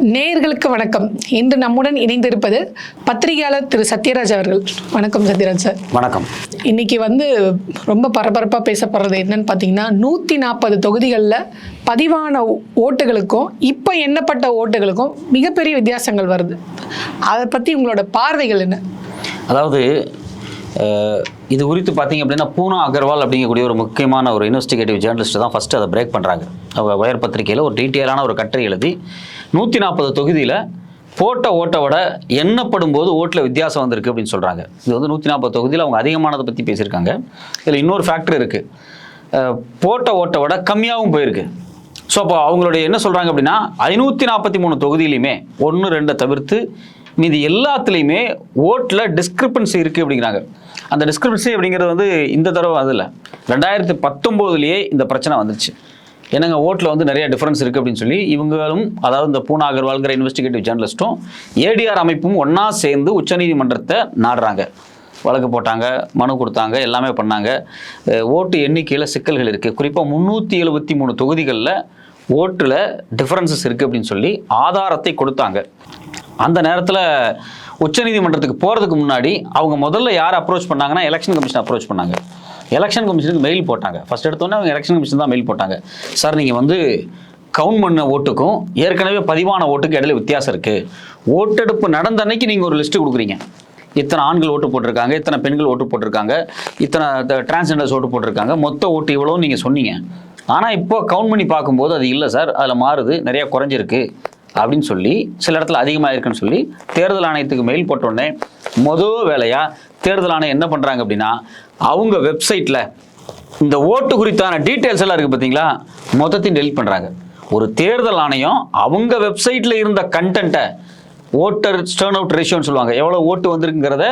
நேயர்களுக்கு வணக்கம். இன்று நம்முடன் இணைந்திருப்பது பத்திரிகையாளர் திரு. சத்யராஜ் அவர்கள். வணக்கம் சத்யராஜ் சார். வணக்கம். இன்னைக்கு வந்து ரொம்ப பரபரப்பாக பேசப்படுறது என்னன்னு பார்த்தீங்கன்னா நூற்றி நாற்பது தொகுதிகளில் பதிவான ஓட்டுகளுக்கும் இப்போ எண்ணப்பட்ட ஓட்டுகளுக்கும் மிகப்பெரிய வித்தியாசங்கள் வருது. அதை பற்றி உங்களோட பார்வைகள் என்ன? அதாவது இது குறித்து பார்த்தீங்க அப்படின்னா பூனா அகர்வால் அப்படிங்கக்கூடிய ஒரு முக்கியமான ஒரு இன்வெஸ்டிகேட்டிவ் ஜேர்னலிஸ்ட் தான் ஃபஸ்ட்டு அதை பிரேக் பண்ணுறாங்க அவங்க வயர் பத்திரிகையில் ஒரு டீட்டெயிலான ஒரு கட்டுரை எழுதி நூற்றி நாற்பது தொகுதியில் போட்ட ஓட்டை விட எண்ணப்படும் போது ஓட்டில் வித்தியாசம் வந்திருக்கு அப்படின்னு சொல்கிறாங்க இது வந்து நூற்றி நாற்பது தொகுதியில் அவங்க அதிகமானதை பற்றி பேசியிருக்காங்க. இதில் இன்னொரு ஃபேக்டர் இருக்குது போட்ட ஓட்டை விட கம்மியாகவும் போயிருக்கு. ஸோ அப்போ அவங்களுடைய என்ன சொல்கிறாங்க அப்படின்னா ஐநூற்றி நாற்பத்தி மூணு தொகுதியிலையுமே ஒன்று ரெண்டை தவிர்த்து மீதி எல்லாத்துலேயுமே ஓட்டில் டிஸ்கிரிப்பன்சி இருக்குது அப்படிங்கிறாங்க. அந்த டிஸ்கிரிப்பன்சி அப்படிங்கிறது வந்து இந்த தடவை அது இல்லை. ரெண்டாயிரத்தி பத்தொம்போதுலேயே இந்த பிரச்சனை வந்துச்சு என்னங்க ஓட்டில் வந்து நிறைய டிஃபரன்ஸ் இருக்குது அப்படின்னு சொல்லி இவங்களும் அதாவது இந்த பூனா அகர்வால்ங்கிற இன்வெஸ்டிகேட்டிவ் ஜேர்னலிஸ்ட்டும் ஏடிஆர் அமைப்பும் ஒன்றா சேர்ந்து உச்சநீதிமன்றத்தை நாடுறாங்க. வழக்கு போட்டாங்க மனு கொடுத்தாங்க எல்லாமே பண்ணாங்க. ஓட்டு எண்ணிக்கையில் சிக்கல்கள் இருக்குது குறிப்பாக முந்நூற்றி எழுபத்தி மூணு தொகுதிகளில் ஓட்டில் டிஃப்ரென்சஸ் இருக்குது அப்படின்னு சொல்லி ஆதாரத்தை கொடுத்தாங்க. அந்த நேரத்தில் உச்சநீதிமன்றத்துக்கு போகிறதுக்கு முன்னாடி அவங்க முதல்ல யார் அப்ரோச் பண்ணாங்கன்னா எலெக்ஷன் கமிஷன் அப்ரோச் பண்ணாங்க. எலெக்ஷன் கமிஷனுக்கு மெயில் போட்டாங்க. ஃபஸ்ட் எடுத்தோன்னே அவங்க எலெக்ஷன் கமிஷன் தான் மெயில் போட்டாங்க. சார் நீங்கள் வந்து கவுண்ட் பண்ண ஓட்டுக்கும் ஏற்கனவே பதிவான ஓட்டுக்கு இடையில வித்தியாசம் இருக்குது ஓட்டெடுப்பு நடந்த அன்னைக்கு நீங்கள் ஒரு லிஸ்ட்டு கொடுக்குறீங்க. இத்தனை ஆண்கள் ஓட்டு போட்டிருக்காங்க இத்தனை பெண்கள் ஓட்டு போட்டிருக்காங்க இத்தனை டிரான்ஸ்ஜெண்டர்ஸ் ஓட்டு போட்டிருக்காங்க மொத்த ஓட்டு இவ்வளோ நீங்கள் சொன்னீங்க. ஆனால் இப்போ கவுண்ட் பண்ணி பார்க்கும்போது அது இல்லை சார் அதில் மாறுது நிறையா குறைஞ்சிருக்கு அப்படின்னு சொல்லி சில இடத்துல அதிகமாக இருக்குன்னு சொல்லி தேர்தல் ஆணையத்துக்கு மெயில் போட்டோடனே மொதல் வேலையாக தேர்தல் ஆணையம் என்ன பண்ணுறாங்க அப்படின்னா அவங்க வெப்சைட்டில் இந்த ஓட்டு குறித்தான டீட்டெயில்ஸ் எல்லாம் இருக்குது பார்த்தீங்களா மொத்தத்தையும் டெலிட் பண்ணுறாங்க ஒரு தேர்தல் ஆணையம் அவங்க வெப்சைட்டில் இருந்த கண்டென்ட்டை ஓட்டர் ஸ்டர்ன் அவுட் ரேஷியோன்னு சொல்லுவாங்க. எவ்வளோ ஓட்டு வந்திருக்குங்கிறத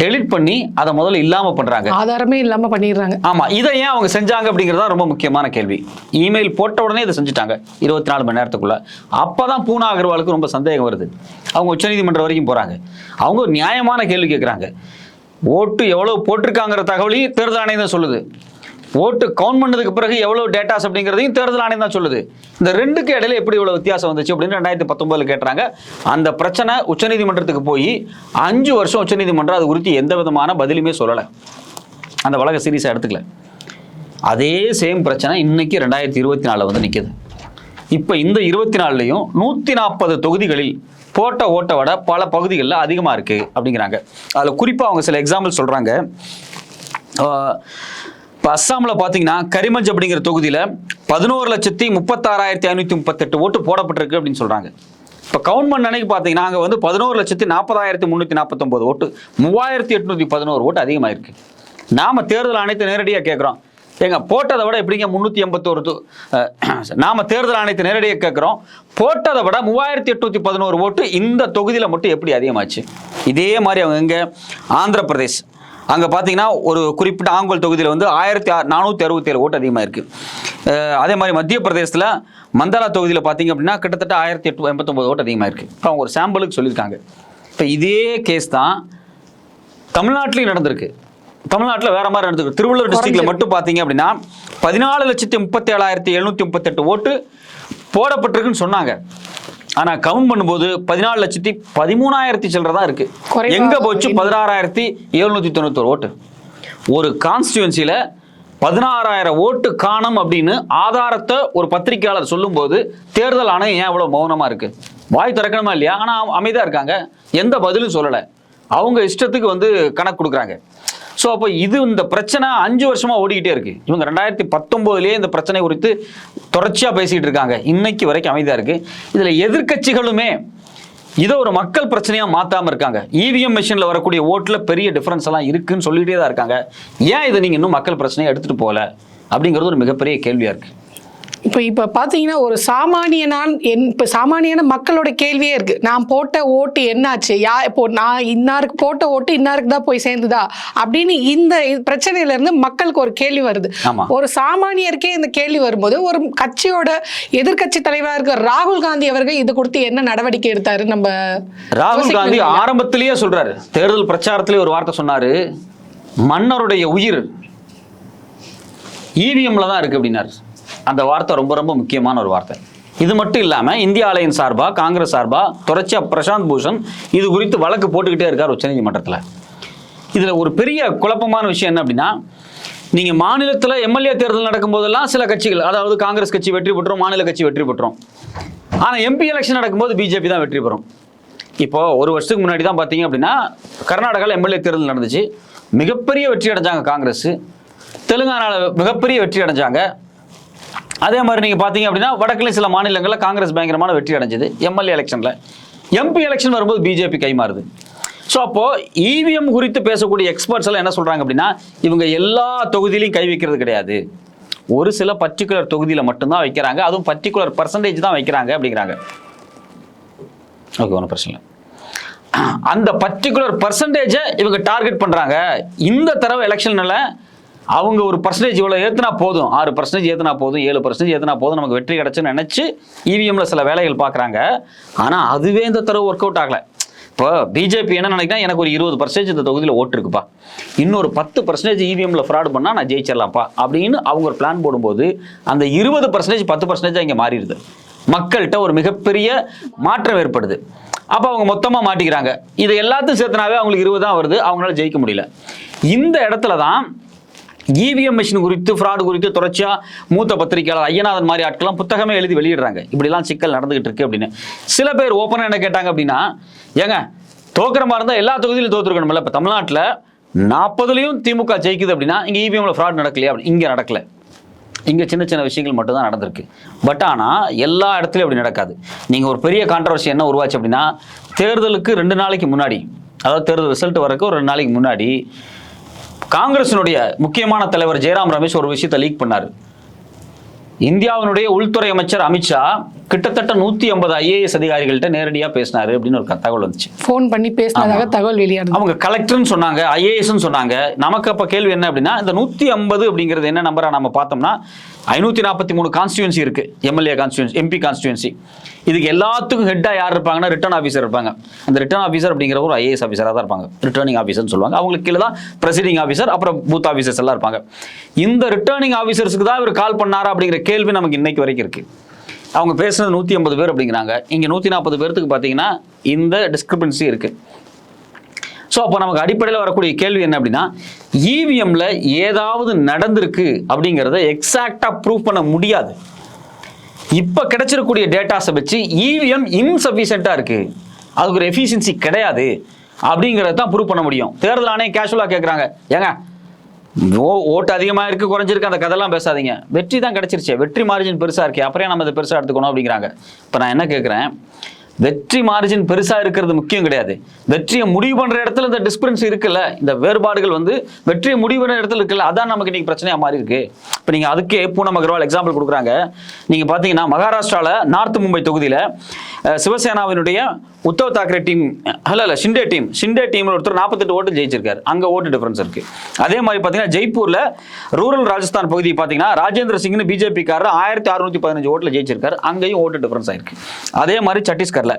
டெலிட் பண்ணி அதை முதல்ல இல்லாமல் பண்ணுறாங்க ஆதாரமே இல்லாமல் பண்ணிடுறாங்க. ஆமாம் இதை ஏன் அவங்க செஞ்சாங்க அப்படிங்கிறது தான் ரொம்ப முக்கியமான கேள்வி. இமெயில் போட்ட உடனே இதை செஞ்சுட்டாங்க இருபத்தி நாலு மணி நேரத்துக்குள்ள. அப்போ தான் பூனா அகர்வாலுக்கு ரொம்ப சந்தேகம் வருது. அவங்க உச்சநீதிமன்றம் வரைக்கும் போகிறாங்க அவங்க ஒரு நியாயமான கேள்வி கேட்குறாங்க ஓட்டு எவ்வளோ போட்டிருக்காங்கிற தகவலையும் தேர்தல் ஆணையம் தான் சொல்லுது. ஓட்டு கவுண்ட் பண்ணதுக்கு பிறகு எவ்வளோ டேட்டாஸ் அப்படிங்கிறதையும் தேர்தல் ஆணையம் தான் சொல்லுது. இந்த ரெண்டுக்கு இடையில எப்படி இவ்வளோ வித்தியாசம் வந்துச்சு அப்படின்னு ரெண்டாயிரத்தி பத்தொன்பதில் கேட்டாங்க. அந்த பிரச்சனை உச்சநீதிமன்றத்துக்கு போய் அஞ்சு வருஷம் உச்சநீதிமன்றம் அது குறித்து எந்த விதமான பதிலுமே சொல்லலை. அந்த வழக்கை சீரியஸாக எடுத்துக்கல. அதே சேம் பிரச்சனை இன்னைக்கு ரெண்டாயிரத்தி இருபத்தி நாலில் வந்து நிற்கிது இப்போ இந்த இருபத்தி நாலுலையும் நூற்றி நாற்பது தொகுதிகளில் போட்ட ஓட்டை விட பல பகுதிகளில் அதிகமாக இருக்குது அப்படிங்கிறாங்க. அதில் குறிப்பாக அவங்க சில எக்ஸாம்பிள் சொல்கிறாங்க இப்போ அஸ்ஸாமில் பார்த்தீங்கன்னா கரிமஞ்ச் அப்படிங்கிற தொகுதியில் பதினோரு லட்சத்தி முப்பத்தாறாயிரத்தி ஐநூற்றி முப்பத்தெட்டு ஓட்டு போடப்பட்டிருக்கு அப்படின்னு சொல்கிறாங்க இப்போ கவுண்ட் பண்ண அன்னைக்கு பார்த்தீங்கன்னா அங்கே வந்து பதினோரு லட்சத்தி நாற்பதாயிரத்தி முந்நூற்றி நாற்பத்தொம்போது ஓட்டு மூவாயிரத்தி எட்நூற்றி பதினோரு ஓட்டு அதிகமாக நாம் தேர்தல் ஆணையத்தை நேரடியாக கேட்குறோம் ஏங்க போட்டதை விட எப்படிங்க முந்நூற்றி எண்பத்தோரு நாம் தேர்தல் ஆணையத்தை நேரடியாக கேட்குறோம் போட்டதை விட மூவாயிரத்தி எட்நூற்றி பதினோரு ஓட்டு இந்த தொகுதியில் மட்டும் எப்படி அதிகமாச்சு? இதே மாதிரி அவங்க எங்கே? ஆந்திர பிரதேஷ் அங்கே பார்த்தீங்கன்னா ஒரு குறிப்பிட்ட ஆங்கோல் தொகுதியில் வந்து ஆயிரத்தி நானூற்றி அறுபத்தேழு ஓட்டு அதிகமாக இருக்குது அதே மாதிரி மத்திய பிரதேசத்தில் மந்தாலா தொகுதியில் பார்த்தீங்க அப்படின்னா கிட்டத்தட்ட ஆயிரத்தி எட்டு எண்பத்தொம்போது ஓட்டு அதிகமாக இருக்குது இப்போ அவங்க ஒரு சாம்பிளுக்கு சொல்லியிருக்காங்க. இப்போ இதே கேஸ் தான் தமிழ்நாட்டிலையும் நடந்திருக்கு. தமிழ்நாட்டில் வேற மாதிரி நடந்திருக்கு. திருவள்ளூர் டிஸ்ட்ரிக்ட்ல மட்டும் பார்த்தீங்க அப்படின்னா பதினாலு லட்சத்தி முப்பத்தி ஏழாயிரத்தி எழுநூத்தி முப்பத்தெட்டு ஓட்டு போடப்பட்டிருக்குன்னு சொன்னாங்க. ஆனா கவுண்ட் பண்ணும்போது பதினாலு லட்சத்தி பதிமூணாயிரத்தி சில்லற தான் இருக்கு எங்க போச்சு? பதினாறாயிரத்தி எழுநூத்தி தொண்ணூத்தொரு ஓட்டு. ஒரு கான்ஸ்டியூன்சில பதினாறாயிரம் ஓட்டு காணும் அப்படின்னு ஆதாரத்தை ஒரு பத்திரிக்கையாளர் சொல்லும்போது தேர்தல் ஆணையம் ஏன் இவ்வளவு மௌனமா இருக்கு? வாய் திறக்கணுமா இல்லையா? ஆனா அமைதியா இருக்காங்க. எந்த பதிலும் சொல்லலை. அவங்க இஷ்டத்துக்கு வந்து கணக்கு கொடுக்குறாங்க. ஸோ அப்போ இது இந்த பிரச்சனை அஞ்சு வருஷமாக ஓடிக்கிட்டே இருக்கு. இவங்க ரெண்டாயிரத்தி பத்தொம்போதுலேயே இந்த பிரச்சனை குறித்து தொடர்ச்சியாக பேசிக்கிட்டு இருக்காங்க. இன்னைக்கு வரைக்கும் அமைதியாக இருக்கு. இதில் எதிர்க்கட்சிகளுமே இதை ஒரு மக்கள் பிரச்சனையாக மாற்றாமல் இருக்காங்க. இவிஎம் மிஷினில் வரக்கூடிய ஓட்டில் பெரிய டிஃப்ரென்ஸ் எல்லாம் இருக்குன்னு சொல்லிகிட்டே தான் இருக்காங்க. ஏன் இதை நீங்கள் இன்னும் மக்கள் பிரச்சனையை எடுத்துகிட்டு போகல? அப்படிங்கிறது ஒரு மிகப்பெரிய கேள்வியாக இருக்குது இப்போ இப்போ பார்த்தீங்கன்னா ஒரு சாமானியனான் என் இப்போ சாமானியன மக்களோட கேள்வியே இருக்கு. நான் போட்ட ஓட்டு என்னாச்சு? யா இப்போ நான் இன்னாருக்கு போட்ட ஓட்டு இன்னாருக்கு தான் போய் சேர்ந்துதா? அப்படின்னு இந்த இது பிரச்சனையில இருந்து மக்களுக்கு ஒரு கேள்வி வருது. ஒரு சாமானியருக்கே இந்த கேள்வி வரும்போது ஒரு கட்சியோட எதிர்க்கட்சி தலைவராக இருக்க ராகுல் காந்தி அவர்கள் இது குறித்து என்ன நடவடிக்கை எடுத்தாரு? நம்ம ராகுல் காந்தி? ஆரம்பத்திலேயே சொல்றாரு. தேர்தல் பிரச்சாரத்திலே ஒரு வார்த்தை சொன்னாரு. மன்னருடைய உயிர் இவிஎம்ல தான் இருக்கு அப்படின்னாரு. அந்த வார்த்தை ரொம்ப ரொம்ப முக்கியமான ஒரு வார்த்தை. இது மட்டும் இல்லாமல் இந்திய ஆலயம் சார்பாக காங்கிரஸ் சார்பாக தொடர்ச்சியாக பிரசாந்த் பூஷன் இது குறித்து வழக்கு போட்டுக்கிட்டே இருக்கார் உச்சநீதிமன்றத்தில் இதில் ஒரு பெரிய குழப்பமான விஷயம் என்ன அப்படின்னா நீங்கள் மாநிலத்தில் எம்எல்ஏ தேர்தல் நடக்கும்போதெல்லாம் சில கட்சிகள் அதாவது காங்கிரஸ் கட்சி வெற்றி பெற்றோம் மாநில கட்சி வெற்றி பெற்றோம். ஆனால் எம்பி எலெக்ஷன் நடக்கும்போது பிஜேபி தான் வெற்றி பெறும். இப்போ ஒரு வருஷத்துக்கு முன்னாடி தான் பார்த்தீங்க அப்படின்னா கர்நாடகாவில் எம்எல்ஏ தேர்தல் நடந்துச்சு. மிகப்பெரிய வெற்றி அடைஞ்சாங்க காங்கிரஸ். தெலுங்கானாவில் மிகப்பெரிய வெற்றி அடைஞ்சாங்க. அதே மாதிரி நீங்கள் பார்த்தீங்க அப்படின்னா வடக்குல சில மாநிலங்களில் காங்கிரஸ் பயங்கரமான வெற்றி அடைஞ்சது. எம்எல்ஏ எலெக்ஷனில் எம்பி எலெக்ஷன் வரும்போது பிஜேபி கைமாறுது. ஸோ அப்போது இவிஎம் குறித்து பேசக்கூடிய எக்ஸ்பர்ட்ஸ் எல்லாம் என்ன சொல்கிறாங்க அப்படின்னா இவங்க எல்லா தொகுதியிலையும் கை வைக்கிறது கிடையாது. ஒரு சில பர்டிகுலர் தொகுதியில் மட்டும்தான் வைக்கிறாங்க. அதுவும் பர்டிகுலர் பர்சன்டேஜ் தான் வைக்கிறாங்க அப்படிங்கிறாங்க. ஓகே ஒன்றும் பிரச்சனை இல்லை. அந்த பர்டிகுலர் பர்சன்டேஜை இவங்க டார்கெட் பண்ணுறாங்க இந்த தடவை எலெக்ஷனில் அவங்க ஒரு பர்சன்டேஜ் இவ்வளோ ஏற்றினா போதும். ஆறு பர்சன்டேஜ் ஏற்றினா போதும் ஏழு பர்சன்டேஜ் ஏற்றினா போதும். நமக்கு வெற்றி கிடச்சுன்னு நினச்சி இவிஎம்மில் சில வேலைகள் பார்க்குறாங்க ஆனால் அதுவே இந்த தடவை ஒர்க் அவுட் ஆகலை. இப்போ பிஜேபி என்ன நினைக்கிறா? எனக்கு ஒரு இருபது பர்சன்டேஜ் இந்த தொகுதியில் ஓட்டு இருக்குப்பா. இன்னொரு பத்து பர்சன்டேஜ் இவிஎம்ல ஃப்ராட் பண்ணால் நான் ஜெயிச்சிடலாம்ப்பா அப்படின்னு அவங்க ஒரு பிளான் போடும்போது அந்த இருபது பர்சன்டேஜ் பத்து பர்சன்டேஜ் இங்கே மாறிடுது. மக்கள்கிட்ட ஒரு மிகப்பெரிய மாற்றம் ஏற்படுது. அப்போ அவங்க மொத்தமாக மாட்டிக்கிறாங்க. இது எல்லாத்தையும் சேர்த்தனாவே அவங்களுக்கு இருபது தான் வருது. அவங்களால ஜெயிக்க முடியல. இந்த இடத்துல தான் இவிஎம் மிஷின் குறித்து ஃப்ராடு குறித்து தொடர்ச்சியாக மூத்த பத்திரிகையாளர் ஐயநாதன் மாதிரி ஆட்கள்லாம் புத்தகமே எழுதி வெளியிடுறாங்க. இப்படிலாம் சிக்கல் நடந்துகிட்டு இருக்கு அப்படின்னு. சில பேர் ஓப்பனாக என்ன கேட்டாங்க அப்படின்னா ஏங்க தோக்கிற மாதிரி இருந்தால் எல்லா தொகுதியிலும் தோத்துருக்கணும்ல இப்போ தமிழ்நாட்டில் நாற்பதுலையும் திமுக ஜெயிக்குது அப்படின்னா இங்கே இவிஎம்ல ஃப்ராட் நடக்கலையா அப்படின்னு இங்கே நடக்கல. இங்கே சின்ன சின்ன விஷயங்கள் மட்டும்தான் நடந்திருக்கு. பட் ஆனால் எல்லா இடத்துலையும் அப்படி நடக்காது. நீங்கள் ஒரு பெரிய கான்ட்ரவர்சி என்ன உருவாச்சு அப்படின்னா தேர்தலுக்கு ரெண்டு நாளைக்கு முன்னாடி அதாவது தேர்தல் ரிசல்ட் வரக்கு ஒரு ரெண்டு நாளைக்கு முன்னாடி காங்கிரசினுடைய முக்கியமான தலைவர் ஜெயராம் ரமேஷ் ஒரு விஷயத்தை லீக் பண்ணார். இந்தியாவினுடைய உள்துறை அமைச்சர் அமித்ஷா கிட்டத்தட்ட நூற்றி ஐம்பது ஐஏஎஸ் அதிகாரிகள்கிட்ட நேரடியாக பேசினாரு அப்படின்னு ஒரு தகவல் வந்துச்சு. ஃபோன் பண்ணி பேசினதாக தகவல் வெளியானது. அவங்க கலெக்டர்னு சொன்னாங்க ஐஏஎஸ்ன்னு சொன்னாங்க. நமக்கு அப்போ கேள்வி என்ன அப்படின்னா இந்த நூற்றி ஐம்பது அப்படிங்கிறது என்ன நம்பரா நம்ம பார்த்தோம்னா ஐநூற்றி நாற்பத்தி மூணு கான்ஸ்டியூன்சி இருக்கு. எம்எல்ஏ கான்ஸ்டியூன்சி எம்பி கான்ஸ்டியூன்சி இதுக்கு எல்லாத்துக்கும் ஹெட்டாக யார் இருப்பாங்கன்னா ரிட்டர்ன் ஆஃபீஸர் இருப்பாங்க. அந்த ரிட்டர்ன் ஆஃபீஸர் அப்படிங்கிற ஒரு ஐஏஎஸ் ஆஃபீஸராக தான் இருப்பாங்க. ரிட்டர்னிங் ஆஃபீஸர்னு சொல்லுவாங்க. அவங்களுக்கு கீழே தான் ப்ரெசிடிங் ஆஃபீஸர் அப்புறம் பூத் ஆஃபீஸர்ஸ் எல்லாம் இருப்பாங்க. இந்த ரிட்டர்னிங் ஆஃபீஸர்ஸுக்கு தான் இவர் கால் பண்ணாரா அப்படிங்கிற கேள்வி நமக்கு இன்னைக்கு வரைக்கும் இருக்கு. அவங்க பேசுனது நூற்றி ஐம்பது பேர் அப்படிங்கிறாங்க. இங்கே நூற்றி நாற்பது பேர்த்துக்கு பார்த்தீங்கன்னா இந்த டிஸ்கிரிபன்சி இருக்குது ஸோ அப்போ நமக்கு அடிப்படையில் வரக்கூடிய கேள்வி என்ன அப்படின்னா இவிஎம்ல ஏதாவது நடந்திருக்கு அப்படிங்கிறத எக்ஸாக்டாக ப்ரூவ் பண்ண முடியாது. இப்போ கிடைச்சிருக்கூடிய டேட்டாஸை வச்சு இவிஎம் இன்சஃபிஷியண்ட்டாக இருக்கு. அதுக்கு ஒரு எஃபிஷியன்சி கிடையாது. அப்படிங்கிறத தான் ப்ரூவ் பண்ண முடியும். தேர்தல் ஆணையம் கேஷுவலாக கேட்குறாங்க ஏங்க ஓ ஓட்டு அதிகமாக இருக்குது குறைஞ்சிருக்கு அந்த கதைலாம் பேசாதீங்க. வெற்றி தான் கிடச்சிருச்சு. வெற்றி மார்ஜின் பெருசாக இருக்கே அப்புறம் நம்ம இதை பெருசாக எடுத்துக்கணும் அப்படிங்கிறாங்க. இப்போ நான் என்ன கேட்குறேன் வெற்றி மார்ஜின் பெருசாக இருக்கிறது முக்கியம் கிடையாது. வெற்றியை முடிவு பண்ணுற இடத்துல இந்த டிஸ்பரன்ஸ் இருக்குல்ல இந்த வேறுபாடுகள் வந்து வெற்றியை முடிவு பண்ணுற இடத்துல இருக்குல்ல அதான் நமக்கு இன்னைக்கு பிரச்சனையாக மாறி இருக்கு. இப்போ நீங்கள் அதுக்கே பூனம் அகர்வால் எக்ஸாம்பிள் கொடுக்குறாங்க. நீங்கள் பார்த்தீங்கன்னா மகாராஷ்டிராவில் நார்த் மும்பை தொகுதியில் சிவசேனாவினுடைய உத்தவ் தாக்கரே டீம் அல்ல இல்லை ஷிண்டே டீம். ஷிண்டே டீமில் ஒருத்தர் நாற்பத்தெட்டு ஓட்டு ஜெயிச்சிருக்காரு. அங்கே ஓட்டு டிஃபரன்ஸ் இருக்கு. அதே மாதிரி பார்த்தீங்கன்னா ஜெய்ப்பூரில் ரூரல் ராஜஸ்தான் பகுதி பார்த்தீங்கன்னா ராஜேந்திர சிங்னு பிஜேபி காரர் ஆயிரத்தி அறுநூத்தி பதினஞ்சு ஓட்டில் ஜெயிச்சிருக்காரு. அங்கேயும் ஓட்டு டிஃபரன்ஸ் ஆயிருக்கு. அதே மாதிரி சத்தீஸ்கரில்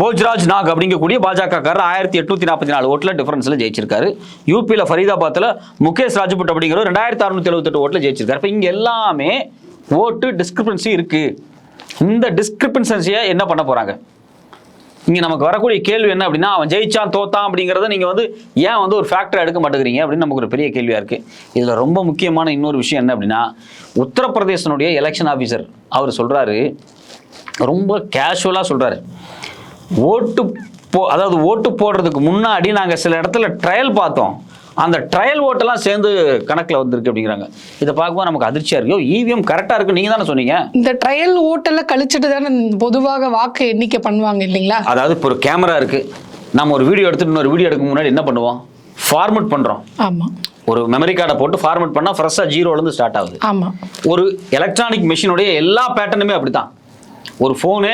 போஜ்ராஜ் நாக் அப்படிங்கக்கூடிய பாஜக காரர் ஆயிரத்தி எட்நூத்தி நாற்பத்தி நாலு ஓட்டில் டிஃபரன்ஸில் ஜெயிச்சிருக்காரு. யூபியில் ஃபரீதாபாத்தில் முகேஷ் ராஜபுட் அப்படிங்கிற ரெண்டாயிரத்தி அறுநூத்தி எழுபத்தெட்டு ஓட்டில் ஜெயிச்சிருக்காரு. இப்போ இங்கே எல்லாமே ஓட்டு டிஸ்கிரிபன்சி இருக்குது இந்த டிஸ்கிரிபன்சியை என்ன பண்ண போறாங்க? இங்கே நமக்கு வரக்கூடிய கேள்வி என்ன அப்படின்னா அவன் ஜெயிச்சான் தோத்தான் அப்படிங்கிறத நீங்கள் வந்து ஏன் வந்து ஒரு ஃபேக்டர் எடுக்க மாட்டேங்கிறீங்க அப்படின்னு நமக்கு ஒரு பெரிய கேள்வியாக இருக்குது இதில் ரொம்ப முக்கியமான இன்னொரு விஷயம் என்ன அப்படின்னா உத்தரப்பிரதேசனுடைய எலெக்ஷன் ஆஃபீஸர் அவர் சொல்கிறாரு ரொம்ப கேஷுவலாக சொல்கிறாரு ஓட்டு போ அதாவது ஓட்டு போடுறதுக்கு முன்னாடி நாங்கள் சில இடத்துல ட்ரையல் பார்த்தோம். அந்த ட்ரையல் ஓட்டெல்லாம் சேர்ந்து கணக்கில் வந்திருக்கு அப்படிங்கிறாங்க. இதை பார்க்கும்போது நமக்கு அதிர்ச்சியாக இருக்கு. இவிஎம் கரெக்டாக இருக்கு நீங்கள் தானே சொன்னீங்க? இந்த ட்ரையல் ஓட்டெல்லாம் கழிச்சிட்டு தானே பொதுவாக வாக்கு எண்ணிக்கை பண்ணுவாங்க இல்லைங்களா? அதாவது இப்போ ஒரு கேமரா இருக்கு. நம்ம ஒரு வீடியோ எடுத்துட்டு இன்னொரு வீடியோ எடுக்க முன்னாடி என்ன பண்ணுவோம்? ஃபார்மட் பண்றோம். ஆமா. ஒரு மெமரி கார்டை போட்டு ஃபார்மட் பண்ணா ஃப்ரெஷ்ஷாக ஜீரோலேருந்து ஸ்டார்ட் ஆகுது. ஆமா. ஒரு எலக்ட்ரானிக் மிஷினுடைய எல்லா பேட்டர்னுமே அப்படிதான் ஒரு ஃபோனு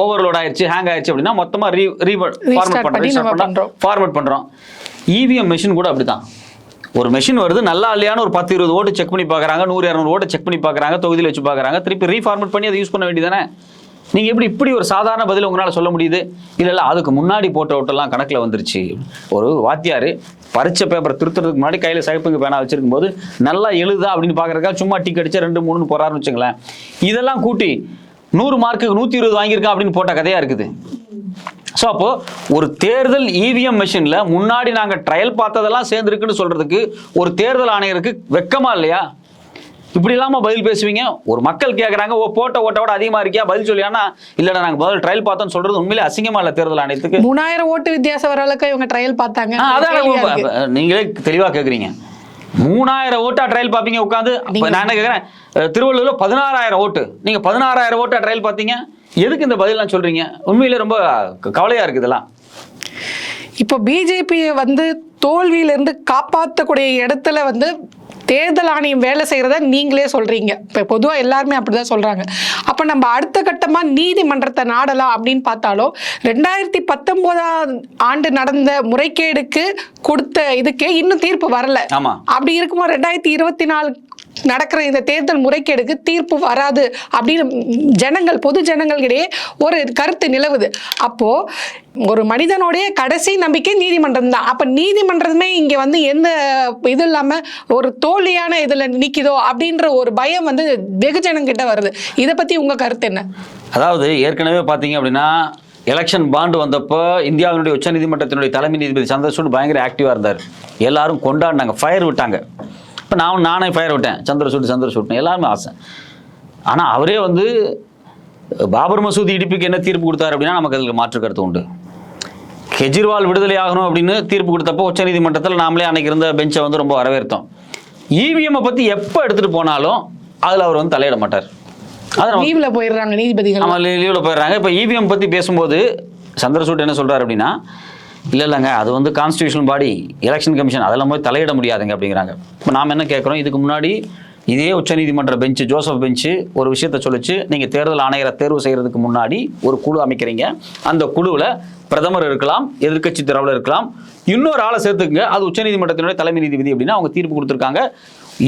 ஓவர்லோட் ஆயிடுச்சு ஹேங் ஆயிடுச்சு அப்படின்னா மொத்தமா ரீ ரீ ஃபார்மட் பண்ணுறோம். ஃபார்மட் பண்றோம். இவிஎம் மிஷின் கூட அப்படிதான். ஒரு மிஷின் வருது நல்லா இல்லையான்னு ஒரு பத்து இருபது ஓட்டு செக் பண்ணி பார்க்குறாங்க நூறு இரநூறு ஓட்டு செக் பண்ணி பார்க்குறாங்க தொகுதியில் வச்சு பார்க்குறாங்க திருப்பி ரீஃபார்மட் பண்ணி அதை யூஸ் பண்ண வேண்டியதானே நீங்கள் எப்படி இப்படி ஒரு சாதாரண பதில் உங்களால் சொல்ல முடியுது? இல்லைல்ல அதுக்கு முன்னாடி போட்ட ஓட்டெல்லாம் கணக்கில் வந்துருச்சு. ஒரு வாத்தியார் பரிச்ச பேப்பர் திருத்துறதுக்கு முன்னாடி கையில் சகப்புங்க பேனா வச்சிருக்கும் போது நல்லா எழுதா அப்படின்னு பார்க்குறதுக்காக சும்மா டிக் அடிச்சா ரெண்டு மூணுன்னு போறாருன்னு வச்சுங்களேன். இதெல்லாம் கூட்டி நூறு மார்க்குக்கு நூற்றி இருபது வாங்கியிருக்கா அப்படின்னு போட்ட கதையாக இருக்குது. ஸோ அப்போ ஒரு தேர்தல் இவிஎம் மிஷின்ல முன்னாடி நாங்க ட்ரையல் பார்த்ததெல்லாம் சேர்ந்துருக்குன்னு சொல்றதுக்கு ஒரு தேர்தல் ஆணையருக்கு வெக்கமா இல்லையா? இப்படி இல்லாம பதில் பேசுவீங்க. ஒரு மக்கள் கேட்குறாங்க ஓ போட்ட ஓட்டோட அதிகமா இருக்கியா? பதில் சொல்லியானா இல்லடா நாங்க முதல்ல ட்ரையல் பார்த்தோம்னு சொல்றது உண்மையிலே அசிங்கமா இல்ல தேர்தல் ஆணையத்துக்கு. மூணாயிரம் ஓட்டு வித்தியாசம் வர அளவுக்கு இவங்க ட்ரையல் பார்த்தாங்க. அதான். நீங்களே தெளிவா கேக்குறீங்க. மூணாயிரம் ஓட்டா ட்ரையல் பார்ப்பீங்க உட்காந்து நான் என்ன கேட்குறேன் திருவள்ளூர்ல பதினாறாயிரம் ஓட்டு. நீங்க பதினாறாயிரம் ஓட்டா ட்ரையல் பார்த்தீங்க. எதுக்கு இந்த பதிலாம் சொல்றீங்க? உண்மையிலே ரொம்ப க- கவலையா இருக்கு இதெல்லாம். இப்போ பிஜேபியை வந்து தோல்வியிலிருந்து காப்பாற்றக்கூடிய இடத்துல வந்து தேர்தல் ஆணையம் வேலை செய்கிறத நீங்களே சொல்கிறீங்க இப்போ பொதுவாக எல்லாருமே அப்படி தான் சொல்கிறாங்க அப்போ நம்ம அடுத்த கட்டமாக நீதிமன்றத்தை நாடலாம் அப்படின்னு பார்த்தாலும் ரெண்டாயிரத்தி பத்தொம்போதாம் ஆண்டு நடந்த முறைகேடுக்கு கொடுத்த இதுக்கே இன்னும் தீர்ப்பு வரல. ஆமா. அப்படி இருக்கும்போது ரெண்டாயிரத்தி இருபத்தி நாலு நடக்கிற இந்த தேர்தல் முறைகேடுக்கு தீர்ப்பு வராது அப்படின்னு ஜனங்கள் பொது ஜனங்களிடையே ஒரு கருத்து நிலவுது. அப்போ ஒரு மனிதனுடைய கடைசி நம்பிக்கை நீதிமன்றம் தான். அப்ப நீதிமன்றமே இங்க வந்து எந்த இது இல்லாம ஒரு தோல்வியான இதுல நிக்குதோ அப்படின்ற ஒரு பயம் வந்து வெகுஜனங்கிட்ட வருது. இதை பத்தி உங்க கருத்து என்ன? அதாவது ஏற்கனவே பார்த்தீங்க அப்படின்னா எலெக்ஷன் பாண்டு வந்தப்போ இந்தியாவினுடைய உச்சநீதிமன்றத்தினுடைய தலைமை நீதிபதி சந்திரசூட் பயங்கர ஆக்டிவாக இருந்தார். எல்லாரும் கொண்டாடினாங்க ஃபயர் விட்டாங்க. இப்போ நான் நானே ஃபயர் விட்டேன். சந்திரசூட் சந்திரசூட்னு எல்லாருமே ஆசை. ஆனால் அவரே வந்து பாபர் மசூதி இடிப்புக்கு என்ன தீர்ப்பு கொடுத்தாரு அப்படின்னா நமக்கு அதில் மாற்று கருத்து உண்டு. கெஜ்ரிவால் விடுதலை ஆகணும் அப்படின்னு தீர்ப்பு கொடுத்தப்போ உச்சநீதிமன்றத்தில் நாமளே அன்னைக்கு இருந்த பெஞ்சை வந்து ரொம்ப வரவேற்றோம் இவிஎம்மை பற்றி எப்போ எடுத்துகிட்டு போனாலும் அதில் அவர் வந்து தலையிட மாட்டார். லீவ்ல போயிடுறாங்க நீதிபதிகள். லீவில் போயிடுறாங்க. இப்போ இவிஎம் பற்றி பேசும்போது சந்திரசூட் என்ன சொல்றாரு அப்படின்னா இல்லை இல்லைங்க அது வந்து கான்ஸ்டியூஷன் பாடி எலெக்ஷன் கமிஷன் அதெல்லாம் போய் தலையிட முடியாதுங்க அப்படிங்கிறாங்க. இப்போ நாம் என்ன கேட்குறோம் இதுக்கு முன்னாடி இதே உச்சநீதிமன்ற பெஞ்சு ஜோசப் பெஞ்சு ஒரு விஷயத்த சொல்லிச்சு. நீங்கள் தேர்தல் ஆணையரை தேர்வு செய்கிறதுக்கு முன்னாடி ஒரு குழு அமைக்கிறீங்க. அந்த குழுவில் பிரதமர் இருக்கலாம் எதிர்க்கட்சி தரவில் இருக்கலாம். இன்னொரு ஆளை சேர்த்துக்குங்க. அது உச்சநீதிமன்றத்தினுடைய தலைமை நீதிபதி அப்படின்னா அவங்க தீர்ப்பு கொடுத்துருக்காங்க.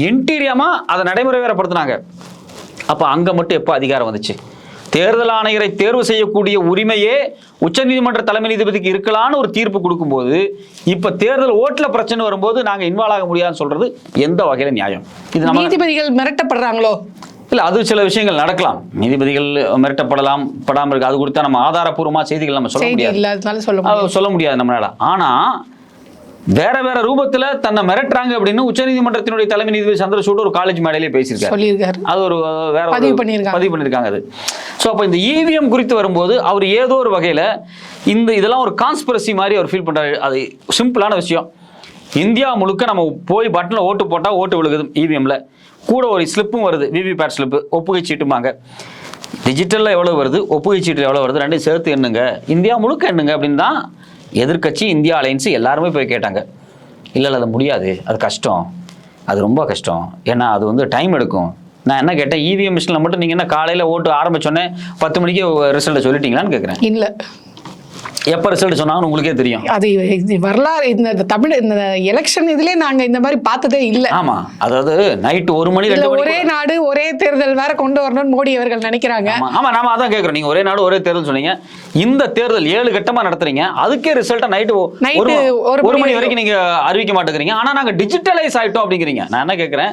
இன்டீரியமாக அதை நடைமுறை வேறப்படுத்தினாங்க அப்போ அங்கே மட்டும் எப்போ அதிகாரம் வந்துச்சு? தேர்தல் ஆணையரை தேர்வு செய்யக்கூடிய உரிமையே உச்சநீதிமன்ற தலைமை நீதிபதிக்கு இருக்கலான்னு ஒரு தீர்ப்பு கொடுக்கும்போது இப்போ தேர்தல் ஓட்டில் பிரச்சனை வரும்போது நாங்கள் இன்வால்வ் ஆக முடியாதுன்னு சொல்றது எந்த வகையில் நியாயம்? இது நம்ம நீதிபதிகள் மிரட்டப்படுறாங்களோ? இல்லை அது சில விஷயங்கள் நடக்கலாம். நீதிபதிகள் மிரட்டப்படலாம் படாமல் இருக்கு அது குறித்தா நம்ம ஆதாரப்பூர்வமாக செய்திகள் நம்ம சொல்ல முடியாது. சொல்ல முடியாது நம்மளால. ஆனா வேற வேற ரூபத்துல தன்னை மிரட்டுறாங்க அப்படின்னு உச்சநீதிமன்றத்தினுடைய தலைமை நீதிபதி சந்திரசூட் ஒரு காலேஜ் மேடையிலே பேசியிருக்காரு. சொல்லியிருக்காரு. அது ஒரு வேற பதிவு பண்ணியிருக்காங்க. பதிவு பண்ணியிருக்காங்க அது. ஸோ அப்போ இந்த இவிஎம் குறித்து வரும்போது அவர் ஏதோ ஒரு வகையில இந்த இதெல்லாம் ஒரு கான்ஸ்பிரசி மாதிரி அவர் ஃபீல் பண்றாரு. அது சிம்பிளான விஷயம். இந்தியா முழுக்க நம்ம போய் பட்டனில் ஓட்டு போட்டால் ஓட்டு விழுகுது இவிஎம்ல கூட ஒரு ஸ்லிப்பும் வருது. விவிபேட் ஸ்லிப்பு ஒப்புகை சீட்டுமாங்க டிஜிட்டலில் எவ்வளோ வருது? ஒப்புகை சீட்டில் எவ்வளோ வருது? ரெண்டையும் சேர்த்து எண்ணுங்க. இந்தியா முழுக்க எண்ணுங்க அப்படின்னு தான் எதிர்க்கட்சி இந்தியா அலைன்ஸ் எல்லாருமே போய் கேட்டாங்க. இல்லை இல்லை அது முடியாது. அது கஷ்டம். அது ரொம்ப கஷ்டம். ஏன்னா அது வந்து டைம் எடுக்கும். நான் என்ன கேட்டேன்? இவிஎம் மிஷினில் மட்டும் நீங்கள் என்ன காலையில் ஓட்டு ஆரம்பிச்சோன்னே பத்து மணிக்கு ரிசல்ட்டை சொல்லிட்டீங்களான்னு கேட்குறேன் இல்லை. எப்போ ரிசல்ட் சொன்னாங்கன்னு உங்களுக்கே தெரியும். அது வரலாறு இந்த தமிழ் இந்த எலெக்ஷன் இதுலயே நாங்க இந்த மாதிரி பார்த்ததே இல்ல. ஆமா. அதாவது நைட்டு ஒரு மணி இல்ல ஒரே நாடு ஒரே தேர்தல் வேற கொண்டு வரணும்னு மோடி அவர்கள் நினைக்கிறாங்க. ஆமா. ஆமா நாம அதான் கேட்குறோம் நீங்க ஒரே நாடு ஒரே தேர்தல் சொன்னீங்க. இந்த தேர்தல் ஏழு கட்டமா நடத்துறீங்க. அதுக்கே ரிசல்ட்டை நைட்டு Night ஒரு மணி வரைக்கும் நீங்க அறிவிக்க மாட்டேங்கிறீங்க. ஆனா நாங்க டிஜிட்டலைஸ் ஆயிட்டோம் அப்படிங்கிறீங்க. நான் என்ன கேட்குறேன்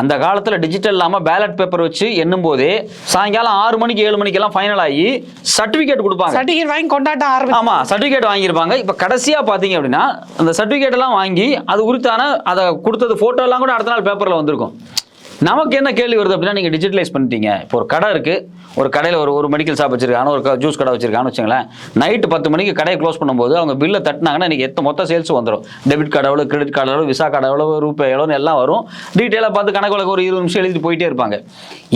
அந்த காலத்துல டிஜிட்டல் இல்லாம பேலட் பேப்பர் வச்சு எண்ணும் போதே சாயங்காலம் ஆறு மணிக்கு ஏழு மணிக்கு எல்லாம் ஃபைனல் ஆகி சர்டிபிகேட் கொடுப்பாங்க. சர்டிஃபிகேட் வாங்கி கொண்டாட்டம் ஆரம்பிச்சு ஆமா சர்டிபிகேட் வாங்கியிருப்பாங்க. இப்போ கடைசியா பாத்தீங்க அப்படின்னா அந்த சர்டிபிகேட் எல்லாம் வாங்கி அது குறித்தான அதை கொடுத்தது போட்டோ எல்லாம் கூட அடுத்த நாள் பேப்பர்ல வந்திருக்கும். நமக்கு என்ன கேள்வி வருது அப்படின்னா நீங்கள் டிஜிட்டலைஸ் பண்ணிட்டீங்க. இப்போ ஒரு கடை இருக்குது ஒரு கடையில் ஒரு ஒரு மெடிக்கல் ஷாப் வச்சிருக்காங்க. ஒரு ஜூஸ் கடை வச்சிருக்கான்னு வச்சுங்களேன் நைட்டு பத்து மணிக்கு கடையை க்ளோஸ் பண்ணும்போது அவங்க பில்லை தட்டினாங்கன்னா இன்னைக்கு எத்தனை மொத்த சேல்ஸ் வந்துடும் டெபிட் கார்டு எவ்வளோ கிரெடிட் கார்டு எவ்வளோ விசா கார்டு எவ்வளோ ரூபாய் எவ்வளோன்னு எல்லாம் வரும். டீட்டெயிலாக பார்த்து கணக்கு வழக்கு ஒரு இருபது நிமிஷம் எழுதிட்டு போயிட்டே இருப்பாங்க.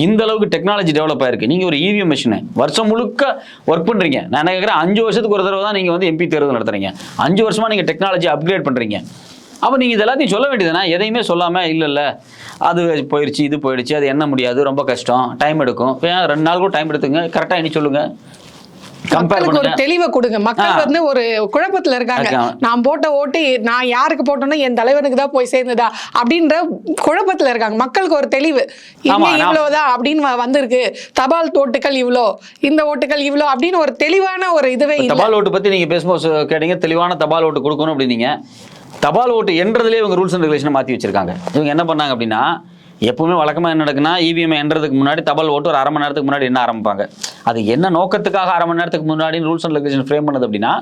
இந்த அளவுக்கு டெக்னாலஜி டெவலப் ஆயிருக்கு. நீங்கள் ஒரு இவிஎம் மிஷினு வருஷம் முழுக்க ஒர்க் பண்ணுறீங்க நான் என்ன கேட்குறேன் அஞ்சு வருஷத்துக்கு ஒரு தடவை தான் நீங்கள் வந்து எம்பி தேர்தல் நடத்துறீங்க. அஞ்சு வருஷமாக நீங்கள் டெக்னாலஜி அப்கிரேட் பண்ணுறீங்க அப்போ நீங்கள் இது எல்லாத்தையும் சொல்ல வேண்டியதுனா எதையுமே சொல்லாமல் இல்லை இல்லை அது போயிடுச்சு இது போயிடுச்சு அது என்ன முடியாது ரொம்ப கஷ்டம் டைம் எடுக்கும். ஏன் ரெண்டு நாள் கூட டைம் எடுத்துங்க கரெக்டாக எண்ணி சொல்லுங்கள் மக்களுக்கு ஒரு. தெளிவை கொடுங்க. மக்கள். வந்து ஒரு குழப்பத்துல இருக்காங்க. நான் போட்ட ஓட்டு நான் யாருக்கு போட்டேனோ என் தலைவனுக்கு தான் போய் சேர்ந்ததா அப்படின்ற குழப்பத்துல இருக்காங்க. மக்களுக்கு ஒரு தெளிவு. இங்க இவ்வளவுதான் அப்படின்னு வந்திருக்கு. தபால் ஓட்டுகள் இவ்வளோ இந்த ஓட்டுகள் இவ்வளோ அப்படின்னு ஒரு தெளிவான ஒரு இதுவே தபால் ஓட்டு பத்தி நீங்க பேசும்போது கேட்டீங்க தெளிவான தபால் ஓட்டு கொடுக்கணும் அப்படின்னீங்க. தபால் ஓட்டு என்றதுலேயே இவங்க ரூல்ஸ் அண்ட் ரெகுலேஷனை மாற்றி வச்சிருக்காங்க. இவங்க என்ன பண்ணாங்க அப்படின்னா எப்பவுமே வழக்கமாக என்ன நடக்குன்னா இவிஎம் என்றதுக்கு முன்னாடி தபால் ஓட்டு ஒரு அரை மணி நேரத்துக்கு முன்னாடி என்ன ஆரம்பிப்பாங்க. அது என்ன நோக்கத்துக்காக அரை மணி நேரத்துக்கு முன்னாடி ரூல்ஸ் அண்ட் ரெகுலேஷன் ஃப்ரேம் பண்ணது அப்படின்னா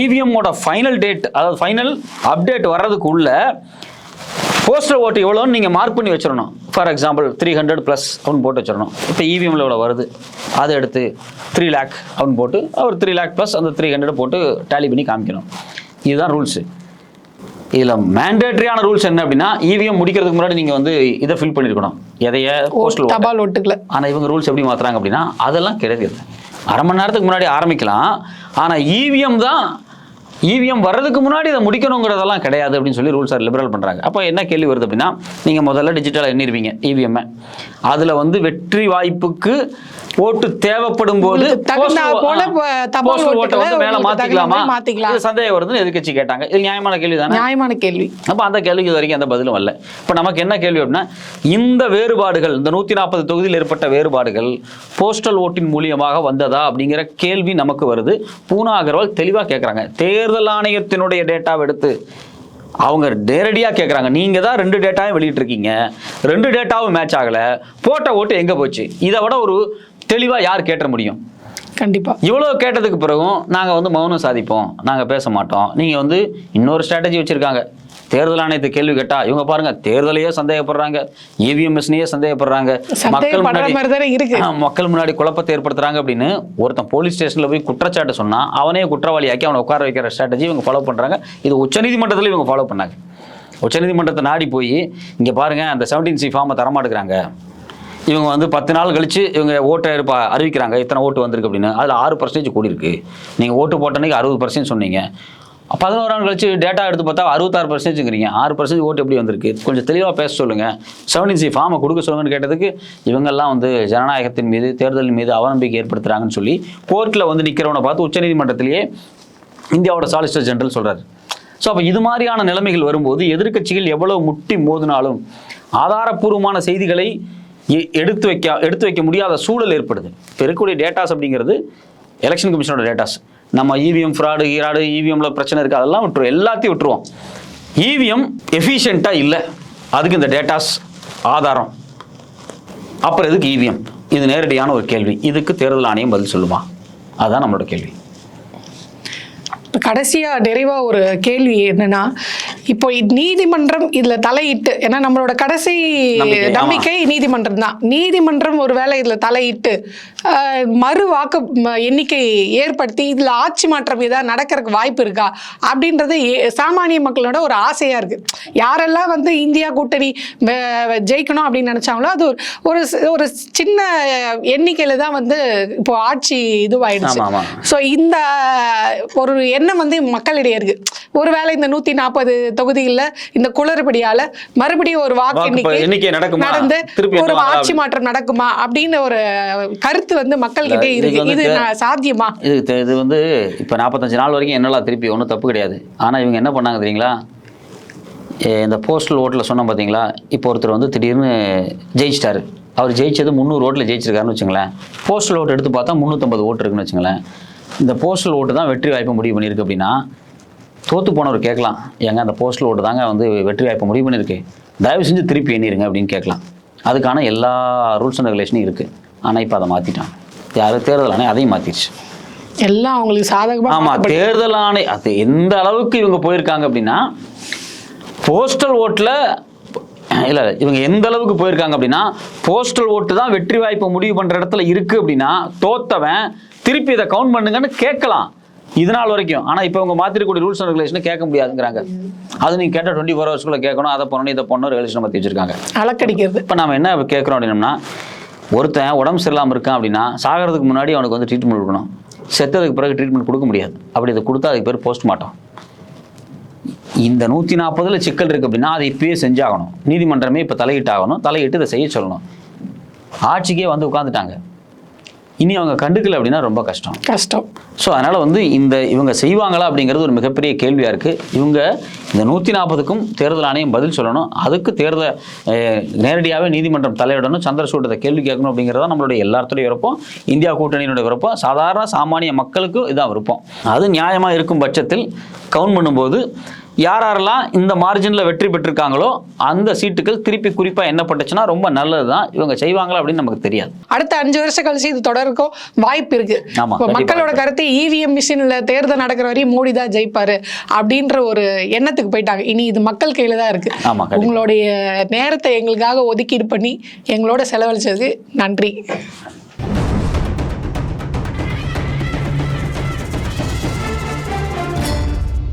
இவிஎம்மோட ஃபைனல் டேட் அதாவது ஃபைனல் அப்டேட் வர்றதுக்குள்ள போஸ்டர் ஓட்டு எவ்வளோன்னு நீங்கள் மார்க் பண்ணி வச்சிடணும் for example three hundred plus அப்படின்னு போட்டு வச்சிடணும் இப்போ இவிஎம்ல எவ்வளோ வருது? அதை எடுத்து த்ரீ லேக் அப்படின்னு போட்டு அவர் த்ரீ லேக் ப்ளஸ் அந்த த்ரீ ஹண்ட்ரட் போட்டு டேலி பண்ணி காமிக்கணும். இதுதான் ரூல்ஸு இதில் மேண்டேட்டரியான ரூல்ஸ் என்ன அப்படின்னா இவிஎம் முடிக்கிறதுக்கு முன்னாடி நீங்கள் வந்து இதை ஃபில் பண்ணியிருக்கணும் எதைய போஸ்டல் தபால் ஓட்டுகளை ஆனால் இவங்க ரூல்ஸ் எப்படி மாத்துறாங்க அப்படின்னா அதெல்லாம் கிடையாது. அரை மணி நேரத்துக்கு முன்னாடி ஆரம்பிக்கலாம். ஆனால் இவிஎம் தான் இவிஎம் வர்றதுக்கு முன்னாடி இதை முடிக்கணுங்கிறதெல்லாம் கிடையாது அப்படின்னு சொல்லி ரூல்ஸ் லிபரல் பண்ணுறாங்க அப்போ என்ன கேள்வி வருது அப்படின்னா நீங்கள் முதல்ல டிஜிட்டலாக எண்ணிருவீங்க இவிஎம்மை அதில் வந்து வெற்றி வாய்ப்புக்கு ஓட்டு தேவைப்படும் போது ஓட்டை வந்து மேலே மாத்திக்கலாம். சந்தேகம் வருதுன்னு எதிர்க்கட்சி கேட்டாங்க. இது நியாயமான கேள்வி தானே? நியாயமான கேள்வி. அப்போ அந்த கேள்விக்கு இது வரைக்கும் எந்த பதிலும் வரல. இப்போ நமக்கு என்ன கேள்வி அப்படின்னா இந்த வேறுபாடுகள் இந்த நூற்றி நாற்பது தொகுதியில் ஏற்பட்ட வேறுபாடுகள் போஸ்டல் ஓட்டின் மூலியமாக வந்ததா அப்படிங்கிற கேள்வி நமக்கு வருது. பூனா அகர்வால் தெளிவாக கேட்குறாங்க தேர்தல் ஆணையத்தினுடைய டேட்டாவை எடுத்து அவங்க நேரடியாக கேட்குறாங்க நீங்கள் தான் ரெண்டு டேட்டாவும் வெளியிட்டிருக்கீங்க. ரெண்டு டேட்டாவும் மேட்ச் ஆகலை. போட்ட ஓட்டு எங்கே போச்சு? இதை விட ஒரு தெளிவாக யார் கேட்ட முடியும்? கண்டிப்பா. இவ்வளோ கேட்டதுக்கு பிறகும் நாங்கள் வந்து மௌனம் சாதிப்போம். நாங்கள் பேச மாட்டோம். நீங்கள் வந்து இன்னொரு ஸ்ட்ராட்டஜி வச்சுருக்காங்க. தேர்தல் ஆணையத்தை கேள்வி கேட்டா இவங்க பாருங்க தேர்தலையே சந்தேகப்படுறாங்க இவிஎம் மிஷினையே சந்தேகப்படுறாங்க. இருக்கு. ஆ, மக்கள் முன்னாடி குழப்பத்தை ஏற்படுத்துறாங்க அப்படின்னு ஒருத்தன் போலீஸ் ஸ்டேஷனில் போய் குற்றச்சாட்டு சொன்னா அவனே குற்றவாளியாக்கி அவனை உட்கார வைக்கிற ஸ்ட்ராட்டஜி இவங்க ஃபாலோ பண்ணுறாங்க இது உச்சநீதிமன்றத்தில் இவங்க ஃபாலோ பண்ணாங்க. உச்சநீதிமன்றத்தை நாடி போய் இங்கே பாருங்க அந்த செவன்டீன் சி ஃபார்மை தரமாட்டுக்கிறாங்க. இவங்க வந்து பத்து நாள் கழிச்சு இவங்க ஓட்டை இருப்பா அறிவிக்கிறாங்க இத்தனை ஓட்டு வந்திருக்கு அப்படின்னு. அதில் ஆறு பர்சன்டேஜ் கூடி இருக்கு நீங்கள் ஓட்டு போட்ட அன்னைக்கு அறுபது பர்சன்ட் சொன்னீங்க. பதினோரு நாள் கழிச்சு டேட்டா எடுத்து பார்த்தா அறுபத்தாறு பர்சன்டேஜ்ங்கிறீங்க ஆறு பர்சன்டேஜ் ஓட்டு எப்படி வந்திருக்கு? கொஞ்சம் தெளிவாக பேச சொல்லுங்கள் செவன்டீன் சி ஃபார்மை கொடுக்க சொல்லுங்கன்னு கேட்டதுக்கு இவங்கெல்லாம் வந்து ஜனநாயகத்தின் மீது தேர்தலின் மீது அவநம்பிக்கை ஏற்படுத்துகிறாங்கன்னு சொல்லி கோர்ட்டில் வந்து நிற்கிறவனை பார்த்து உச்சநீதிமன்றத்திலேயே இந்தியாவோட சாலிசிட்டர் ஜெனரல் சொல்கிறார் ஸோ அப்போ இது மாதிரியான நிலைமைகள் வரும்போது எதிர்க்கட்சிகள் எவ்வளோ முட்டி மோதினாலும் ஆதாரப்பூர்வமான செய்திகளை எ- எடுத்து வைக்க எடுத்து வைக்க முடியாத சூழல் ஏற்படுது. இப்போ இருக்கக்கூடிய டேட்டாஸ் அப்படிங்கிறது எலெக்ஷன் கமிஷனோட டேட்டாஸ் நம்ம இவிஎம் ஃப்ராடு ஈராடு இவிஎம்ல பிரச்சனை இருக்குது அதெல்லாம் விட்டுருவோம். எல்லாத்தையும் விட்டுருவோம். இவிஎம் எஃபிஷியண்ட்டாக இல்லை. அதுக்கு இந்த டேட்டாஸ் ஆதாரம். அப்புறம் எதுக்கு இவிஎம் இது நேரடியான ஒரு கேள்வி. இதுக்கு தேர்தல் ஆணையம் பதில் சொல்லுமா? அதுதான் நம்மளோட கேள்வி. இப்ப கடைசியா நிறைவா ஒரு கேள்வி என்னன்னா இப்போ நீதிமன்றம் இதுல தலையிட்டு ஏன்னா நம்மளோட கடைசி நம்பிக்கை, நீதிமன்றம் தான். நீதிமன்றம் ஒருவேளை இதுல தலையிட்டு மறு வாக்கு எண்ணிக்கை ஏற்படுத்தி இதுல ஆட்சி மாற்றம் ஏதாவது நடக்கிறதுக்கு வாய்ப்பு இருக்கா? அப்படின்றது சாமானிய மக்களோட ஒரு ஆசையா இருக்கு. யாரெல்லாம் வந்து இந்தியா கூட்டணி ஜெயிக்கணும் அப்படின்னு நினைச்சாங்களோ அது ஒரு- ஒரு ஒரு சின்ன எண்ணிக்கையில தான் வந்து இப்போ ஆட்சி இதுவாயிடுச்சு. ஸோ இந்த ஒரு எண்ணம் வந்து மக்களிடையே இருக்கு. ஒருவேளை இந்த நூத்தி நாற்பது தொகுதிகளில் இந்த குளறுபடியால மறுபடியும் ஒரு வாக்கு எண்ணிக்கை? நடந்து திருப்பி ஒரு ஆட்சி மாற்றம் நடக்குமா? அப்படின்னு ஒரு கருத்து வந்து மக்கள்கிட்ட இருக்கு. இது சாத்தியமா? இது இது வந்து இப்போ நாற்பத்தஞ்சு நாள் வரைக்கும் என்னலாம் திருப்பி ஒன்றும் தப்பு கிடையாது. ஆனால் இவங்க என்ன பண்ணாங்க தெரியுங்களா? இந்த போஸ்டல் ஓட்டில் சொன்னோம் பார்த்தீங்களா இப்போ ஒருத்தர் வந்து திடீர்னு ஜெயிச்சிட்டாரு. அவர் ஜெயிச்சது முந்நூறு ஓட்டில் ஜெயிச்சிருக்காருன்னு வச்சுங்களேன். போஸ்டல் ஓட்டு எடுத்து பார்த்தா முந்நூற்றம்பது ஓட்டு இருக்குன்னு வச்சுங்களேன். இந்த போஸ்டல் ஓட்டு தான் வெற்றி வாய்ப்பை முடிவு பண்ணியிருக்கு அப்படின்னா தோத்து போனவர் கேட்கலாம். ஏங்க அந்த போஸ்டல் ஓட்டு தாங்க வந்து வெற்றி வாய்ப்பை முடிவு பண்ணியிருக்கு. தயவு செஞ்சு திருப்பி எண்ணிருங்க அப்படின்னு கேட்கலாம். அதுக்கான எல்லா ரூல்ஸ் அண்ட் ரெகுலேஷனும் இருக்குது ஆனால் இப்போ அதை மாற்றிட்டாங்க யார்? தேர்தல் ஆணையம் அதையும் மாற்றிடுச்சு எல்லாம் அவங்களுக்கு சாதகமா ஆமா மாற்றப்பட்டு- தேர்தல் ஆணை அது எந்த அளவுக்கு இவங்க போயிருக்காங்க அப்படின்னா போஸ்டல் ஓட்டுல இல்ல இவங்க எந்த அளவுக்கு போயிருக்காங்க அப்படின்னா போஸ்டல் ஓட்டு தான் வெற்றி வாய்ப்பை முடிவு பண்ற இடத்துல இருக்கு அப்படின்னா தோத்தவன் திருப்பி இதை கவுண்ட் பண்ணுங்கன்னு கேட்கலாம். இது நாள் வரைக்கும். ஆனா இப்போ இவங்க மாத்திரக்கூடிய ரூல்ஸ் அண்ட் ரெகுலேஷன் கேட்க முடியாதுங்கிறாங்க. அது நீங்க கேட்ட டுவெண்ட்டி ஃபோர் ஹவர்ஸ்க்குள்ள கேட்கணும். அதை பண்ணணும் இதை பண்ணணும் ரெகுலேஷன் மாற்றி வச்சிருக்காங்க. அலக்கடிக்கிறது. இப்போ நம்ம என்ன கேட்குறோம் அப்படின்னம்னா ஒருத்தன் உடம்பு சரியில்லாமல் இருக்கான் அப்படின்னா சாகிறதுக்கு முன்னாடி அவனுக்கு வந்து ட்ரீட்மெண்ட் கொடுக்கணும். செத்ததுக்கு பிறகு ட்ரீட்மெண்ட் கொடுக்க முடியாது. அப்படி இதை கொடுத்தா அதுக்கு பேர் போஸ்ட்மார்ட்டம் இந்த நூற்றி நாற்பதுல சிக்கல் இருக்குது அப்படின்னா அதை இப்பயே செஞ்சாகணும். நீதிமன்றமே இப்போ தலையிட்டாகணும். தலையிட்டு இதை செய்ய சொல்லணும். ஆட்சிக்கே வந்து உட்காந்துட்டாங்க இனி அவங்க கண்டுக்கல அப்படின்னா ரொம்ப கஷ்டம். கஷ்டம். ஸோ அதனால் வந்து இந்த இவங்க செய்வாங்களா அப்படிங்கிறது ஒரு மிகப்பெரிய கேள்வியாக இருக்குது இவங்க இந்த நூற்றி நாற்பதுக்கும் தேர்தல் ஆணையம் பதில் சொல்லணும். அதுக்கு தேர்தல் நேரடியாகவே நீதிமன்றம் தலையிடணும். சந்திரசூடத்தை கேள்வி கேட்கணும் அப்படிங்கிறதா நம்மளுடைய எல்லாத்துடைய விருப்பம். இந்தியா கூட்டணியினுடைய விருப்பம். சாதாரண சாமானிய மக்களுக்கு இதான் விருப்பம். அது நியாயமாக இருக்கும் பட்சத்தில் கவுண்ட் பண்ணும்போது யார் யாரெல்லாம் இந்த மார்ஜினில் வெற்றி பெற்றிருக்காங்களோ அந்த சீட்டுகள் திருப்பி குறிப்பாக எண்ணப்பட்டுச்சுன்னா ரொம்ப நல்லது தான் இவங்க செய்வாங்களா அப்படின்னு நமக்கு தெரியாது. அடுத்த அஞ்சு வருஷம் கழிச்சு இது தொடருக்கும் வாய்ப்பு இருக்கு. மக்களோட. கருத்து இவிஎம் மிஷின்ல தேர்தல் நடக்கிற வரையும் மோடி தான் ஜெயிப்பாரு அப்படின்ற ஒரு எண்ணத்துக்கு போயிட்டாங்க. இனி இது மக்கள் கையில தான் இருக்கு. உங்களுடைய நேரத்தை எங்களுக்காக ஒதுக்கீடு பண்ணி எங்களோட செலவழிச்சதுக்கு நன்றி.